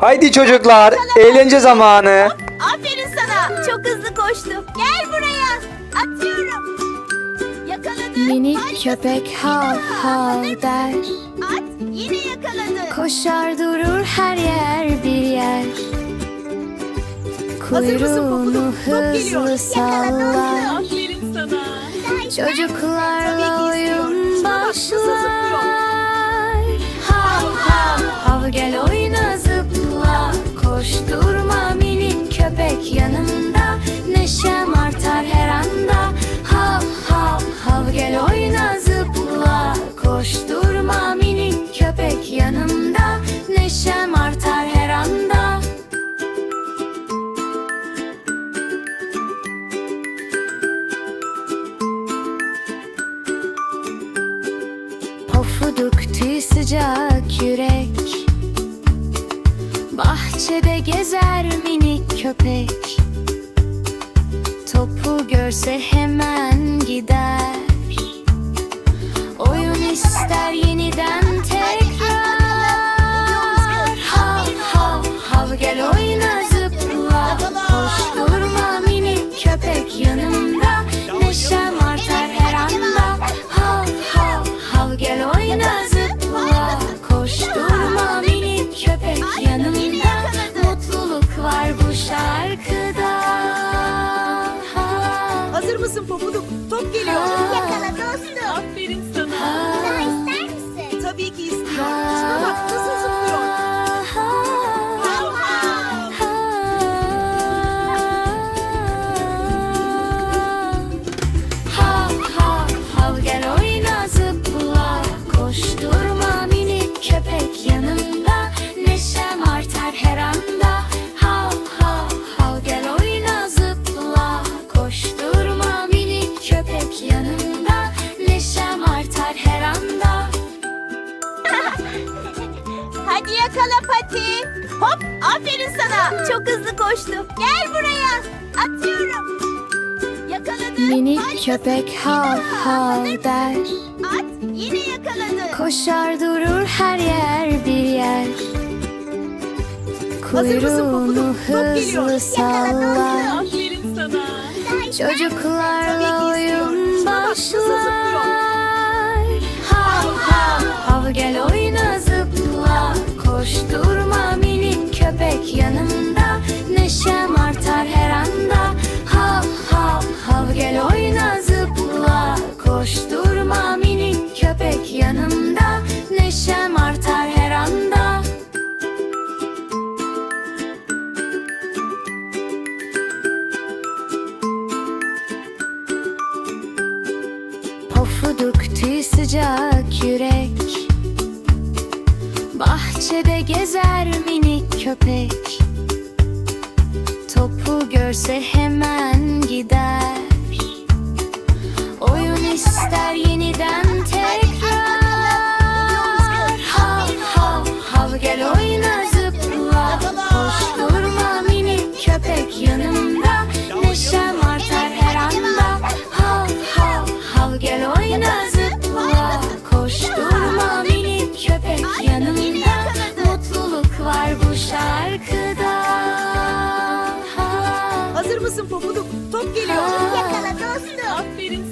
Haydi çocuklar, eğlence zamanı. Aferin sana. Çok hızlı koştu. Gel buraya. Atıyorum. Yakaladı. Minik Harikasın. köpek hav hav der At. Yine yakaladı. Koşar durur her yer bir yer Hazır mısın Kuyruğunu? Top geliyor. hızlı sallar Aferin sana. Çocuklarla oyun sıcak yürek. Bahçede gezer minik köpek. Topu görse hemen gider. Oyun ister yeniden tekrar. Hav hav hav gel Mısın Pofuduk? Top geliyor. Yakala dostum. Aferin sana. Daha ister misin? Tabii ki istiyor. Hadi yakala Pati. Hop aferin sana. Çok hızlı koştu. Gel buraya. Atıyorum. Yakaladı. Minik Harikasın. köpek hav hav der At yine yakaladı. Koşar durur her yer bir yer Hazır mısın Kuyruğunu hızlı sallar Aferin sana. Çocuklarla oyun başlar Hav hav hav gel oyna Pofuduk tüy sıcak yürek. Bahçede gezer minik köpek. Topu görse hemen gider Yaşasın Top geliyor. Yakala dostum. Aferin